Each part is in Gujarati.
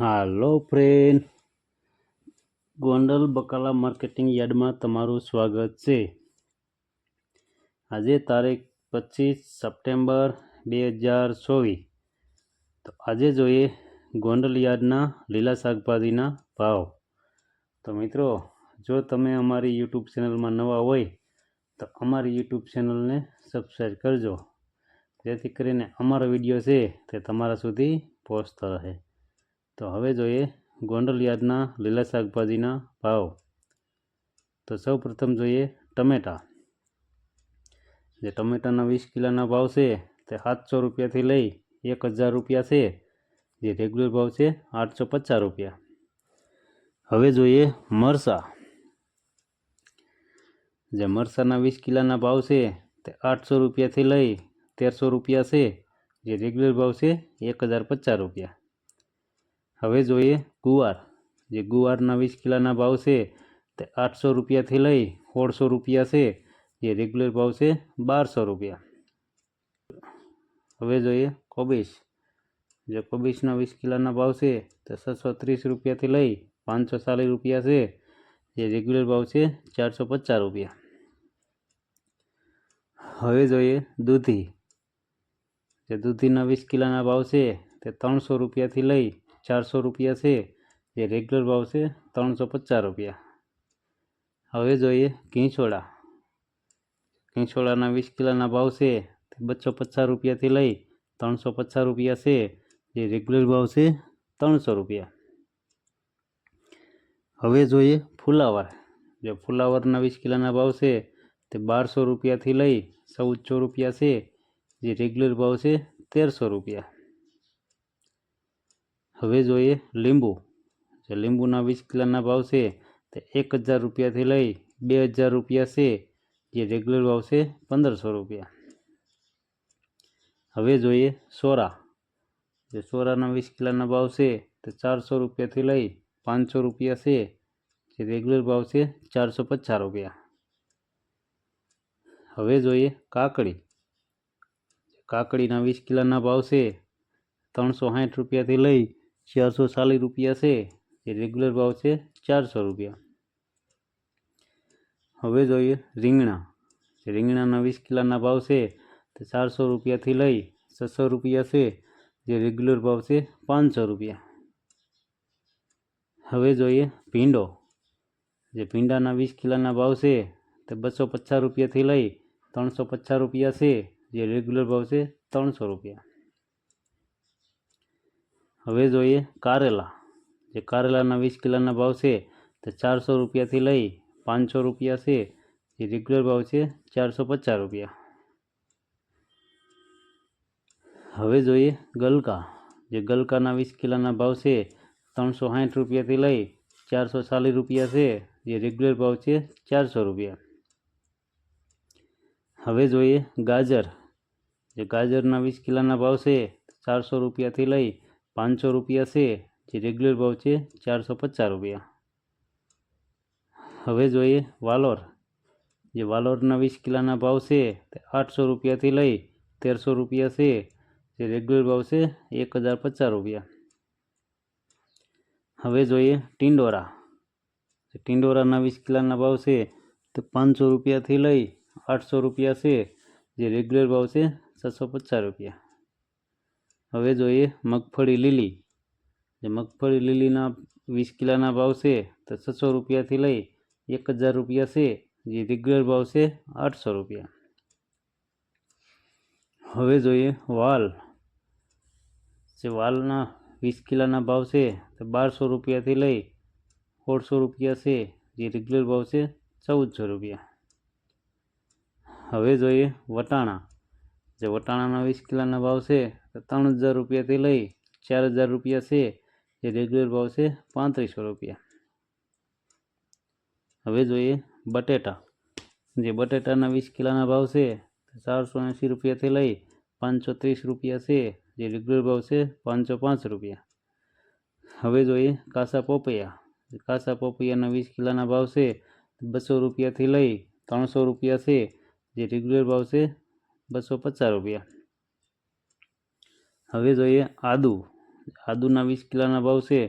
હાલો ફ્રેન્ડ ગોંડલ બકાલા માર્કેટિંગ યાર્ડમાં તમારું સ્વાગત છે. આજે તારીખ પચીસ સપ્ટેમ્બર બે હજાર ચોવીસ. તો આજે જોઈએ ગોંડલ યાર્ડના લીલા શાકભાજીના ભાવ. તો મિત્રો, જો તમે અમારી યુટ્યુબ ચેનલમાં નવા હોય, તો અમારી યુટ્યુબ ચેનલને સબસ્ક્રાઈબ કરજો. જેથી કરીને અમારો વીડિયો છે તે તમારા સુધી પહોંચતો રહે. તો હવે જોઈએ ગોંડલ યાર્ડના લીલા શાકભાજીના ભાવ. તો સૌ પ્રથમ જોઈએ ટમેટાં. જે ટમેટાના વીસ કિલોના ભાવ છે તે સાતસો રૂપિયાથી લઈ એક હજાર રૂપિયા છે. જે રેગ્યુલર ભાવ છે આઠસો પચાસ રૂપિયા. હવે જોઈએ મરચાં જે મરસાના વીસ કિલોના ભાવ છે તે આઠસો રૂપિયાથી લઈ તેરસો રૂપિયા છે. જે રેગ્યુલર ભાવ છે એક હજાર પચાસ રૂપિયા. હવે જોઈએ ગુવાર. જે ગુવારના વીસ કિલોના ભાવ છે તે આઠસો રૂપિયાથી લઈ સોળસો રૂપિયા છે. જે રેગ્યુલર ભાવ છે બારસો રૂપિયા. હવે જોઈએ કોબીસ જે કોબીસના વીસ કિલોના ભાવ છે તે છસો ત્રીસ રૂપિયાથી લઈ પાંચસો ચાલીસ રૂપિયા છે. જે રેગ્યુલર ભાવ છે ચારસો પચાસ રૂપિયા. હવે જોઈએ દૂધી. જે દૂધીના વીસ કિલોના ભાવ છે તે ત્રણસો રૂપિયાથી લઈ ચારસો રૂપિયા છે, જે રેગ્યુલર ભાવ છે ત્રણસો પચાસ રૂપિયા. હવે જોઈએ ઘીંચોળા. ઘીંચોળાના વીસ કિલોના ભાવ છે, તે બસો પચાસ રૂપિયાથી લઈ ત્રણસો પચાસ રૂપિયા છે, જે રેગ્યુલર ભાવ છે ત્રણસો રૂપિયા. હવે જોઈએ ફુલાવર. જે ફુલાવરના વીસ કિલોના ભાવ છે, તે બારસો રૂપિયાથી લઈ ચૌદસો રૂપિયા છે, જે રેગ્યુલર ભાવ છે તેરસો રૂપિયા. હવે જોઈએ લીંબુ. જે લીંબુના વીસ કિલોના ભાવ છે તે એક હજાર રૂપિયાથી લઈ બે હજાર રૂપિયા છે. જે રેગ્યુલર ભાવ છે પંદરસો રૂપિયા. હવે જોઈએ સોરા. જે સોરાના વીસ કિલોના ભાવ છે તે ચારસો રૂપિયાથી લઈ પાંચસો રૂપિયા છે. જે રેગ્યુલર ભાવ છે ચારસો પચાસ રૂપિયા. હવે જોઈએ કાકડી. કાકડીના વીસ કિલોના ભાવ છે ત્રણસો સાઠ રૂપિયાથી લઈ ચારસો ચાલીસ રૂપિયા છે જે રેગ્યુલર ભાવ છે ચારસો રૂપિયા. હવે જોઈએ રીંગણા. રીંગણાના વીસ કિલોના ભાવ છે, તે ચારસો રૂપિયાથી લઈ છસો રૂપિયા છે, જે રેગ્યુલર ભાવ છે પાંચસો રૂપિયા. હવે જોઈએ ભીંડો. જે ભીંડાના વીસ કિલોના ભાવ છે, તે બસો પચાસ રૂપિયાથી લઈ ત્રણસો પચાસ રૂપિયા છે, જે રેગ્યુલર ભાવ છે ત્રણસો રૂપિયા. હવે જોઈએ કારેલા. જે કારેલાના વીસ કિલોના ભાવ છે તે ચારસો રૂપિયાથી લઈ પાંચસો રૂપિયા છે. જે રેગ્યુલર ભાવ છે ચારસો પચાસ રૂપિયા. હવે જોઈએ ગલકા. જે ગલકાના વીસ કિલોના ભાવ છે ત્રણસો સાઠ રૂપિયાથી લઈ ચારસો ચાલીસ રૂપિયા છે. જે રેગ્યુલર ભાવ છે ચારસો રૂપિયા. હવે જોઈએ ગાજર. જે ગાજરના વીસ કિલોના ભાવ છે ચારસો રૂપિયાથી લઈ પાંચસો રૂપિયા છે જે રેગ્યુલર ભાવ છે ચારસો પચાસ રૂપિયા હવે જોઈએ વાલોર જે વાલોરના વીસ કિલોના ભાવ છે તે આઠસો રૂપિયાથી લઈ તેરસો રૂપિયા છે જે રેગ્યુલર ભાવ છે એક હજાર પચાસ રૂપિયા હવે જોઈએ ટિંડોરા જે ટિંડોરાના વીસ કિલોના ભાવ છે તે પાંચસો રૂપિયાથી લઈ આઠસો રૂપિયા છે જે રેગ્યુલર ભાવ છે છસો પચાસ રૂપિયા હવે જોઈએ મગફળી લીલી, જે મગફળી લીલીના વીસ કિલોના ભાવ છે, તો છસો રૂપિયાથી લઈ એક હજાર રૂપિયા છે, જે રેગ્યુલર ભાવ છે આઠસો રૂપિયા. હવે જોઈએ વાલ, જે વાલના વીસ કિલોના ભાવ છે, તો બારસો રૂપિયાથી લઈ સોળસો રૂપિયા છે, જે રેગ્યુલર ભાવ છે ચૌદસો રૂપિયા. હવે જોઈએ વટાણા, જે વટાણાના વીસ કિલોના ભાવ છે ત્રણ હજાર રૂપિયાથી લઈ ચાર હજાર રૂપિયા છે. જે રેગ્યુલર ભાવ છે પાંત્રીસો રૂપિયા. હવે જોઈએ બટેટા. જે બટેટાના વીસ કિલોના ભાવ છે તો ચારસો એંસી રૂપિયાથી લઈ પાંચસો ત્રીસ રૂપિયા છે. જે રેગ્યુલર ભાવ છે પાંચસો પાંચ રૂપિયા. હવે જોઈએ કાસા પોપૈયા. કાસા પોપૈયાના વીસ કિલોના ભાવ છે બસો રૂપિયાથી લઈ ત્રણસો રૂપિયા છે. જે રેગ્યુલર ભાવ છે બસો પચાસ રૂપિયા. હવે જોઈએ આદુ. આદુના વીસ કિલોના ભાવ છે,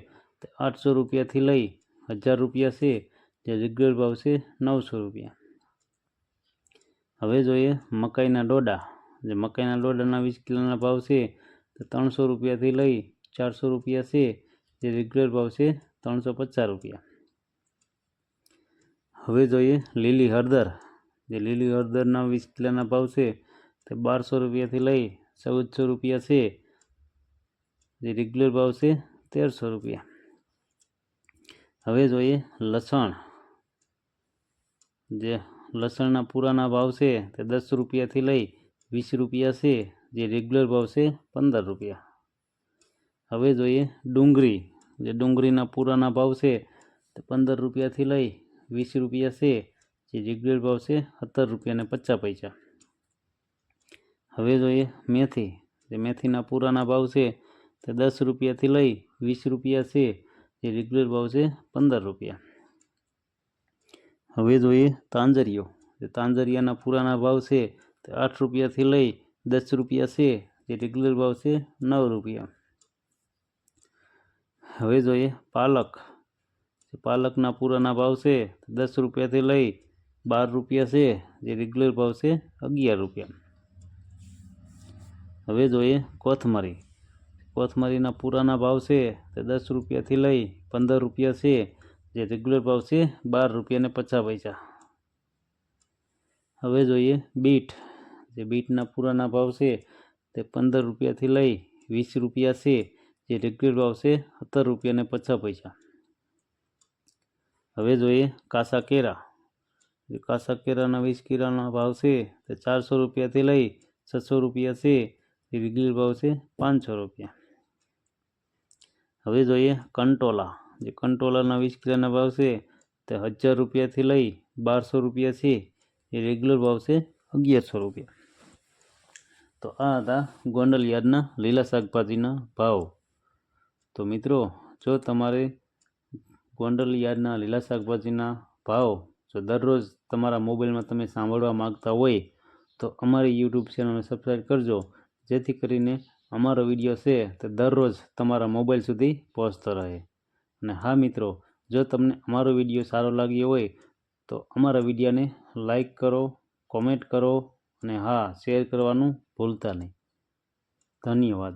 તે આઠસો રૂપિયાથી લઈ હજાર રૂપિયા છે, જે રેગ્યુલર ભાવ છે નવસો રૂપિયા. હવે જોઈએ મકાઈના ડોડા. જે મકાઈના ડોડાના વીસ કિલોના ભાવ છે, તે ત્રણસો રૂપિયાથી લઈ ચારસો રૂપિયા છે, જે રેગ્યુલર ભાવ છે ત્રણસો પચાસ રૂપિયા. હવે જોઈએ લીલી હળદર. જે લીલી હળદરના વીસ કિલોના ભાવ છે, તે બારસો રૂપિયાથી લઈ ચૌદસો રૂપિયા છે જે રેગ્યુલર ભાવ છે તેરસો રૂપિયા. હવે જોઈએ લસણ. જે લસણના પૂરાના ભાવ છે તે દસ રૂપિયાથી લઈ વીસ રૂપિયા છે, જે રેગ્યુલર ભાવ છે પંદર રૂપિયા. હવે જોઈએ ડુંગળી. જે ડુંગળીના પૂરાના ભાવ છે તે પંદર રૂપિયાથી લઈ વીસ રૂપિયા છે, જે રેગ્યુલર ભાવ છે સત્તર રૂપિયા ને પચાસ પૈસા. હવે જોઈએ મેથી. જે મેથીના પૂરાના ભાવ છે તે દસ રૂપિયાથી લઈ વીસ રૂપિયા છે, જે રેગ્યુલર ભાવ છે પંદર રૂપિયા. હવે જોઈએ તાંજરીઓ. તાંજરિયાના પૂરાના ભાવ છે તે આઠ રૂપિયાથી લઈ દસ રૂપિયા છે, જે રેગ્યુલર ભાવ છે નવ રૂપિયા. હવે જોઈએ પાલક. પાલકના પૂરાના ભાવ છે દસ રૂપિયાથી લઈ બાર રૂપિયા છે, જે રેગ્યુલર ભાવ છે અગિયાર રૂપિયા. હવે જોઈએ કોથમરી. કોથમરીના પૂરાના ભાવ છે તે દસ રૂપિયાથી લઈ પંદર રૂપિયા છે. જે રેગ્યુલર ભાવ છે બાર રૂપિયા ને પચાસ પૈસા. હવે જોઈએ બીટ. જે બીટના પૂરાના ભાવ છે તે પંદર રૂપિયાથી લઈ વીસ રૂપિયા છે. જે રેગ્યુલર ભાવ છે સત્તર રૂપિયા ને પચાસ પૈસા. હવે જોઈએ કાસા કેરા. જે કાસા કેરાના વીસ કેરાના ભાવ છે તે ચારસો રૂપિયાથી લઈ છસો રૂપિયા છે. જે રેગ્યુલર ભાવ છે પાંચસો રૂપિયા. હવે જોઈએ કંટોલા. જે કંટોલાના વીસ કિલોના ભાવ છે તે હજાર રૂપિયાથી લઈ બારસો રૂપિયા છે. એ રેગ્યુલર ભાવ છે અગિયારસો રૂપિયા. તો આ હતા ગોંડલ યાર્ડના લીલા શાકભાજીના ભાવ. તો મિત્રો, જો તમારે ગોંડલ યાર્ડના લીલા શાકભાજીના ભાવ જો દરરોજ તમારા મોબાઈલમાં તમે સાંભળવા માગતા હોય, તો અમારી યુટ્યુબ ચેનલને સબસ્ક્રાઈબ કરજો. જેથી કરીને અમારો વીડિયો છે તે દરરોજ તમારા મોબાઈલ સુધી પહોંચતો રહે. અને હા મિત્રો, જો તમને અમારો વીડિયો સારો લાગ્યો હોય, તો અમારા વિડીયોને લાઈક કરો, કોમેન્ટ કરો અને હા, શેર કરવાનું ભૂલતા નહીં. ધન્યવાદ.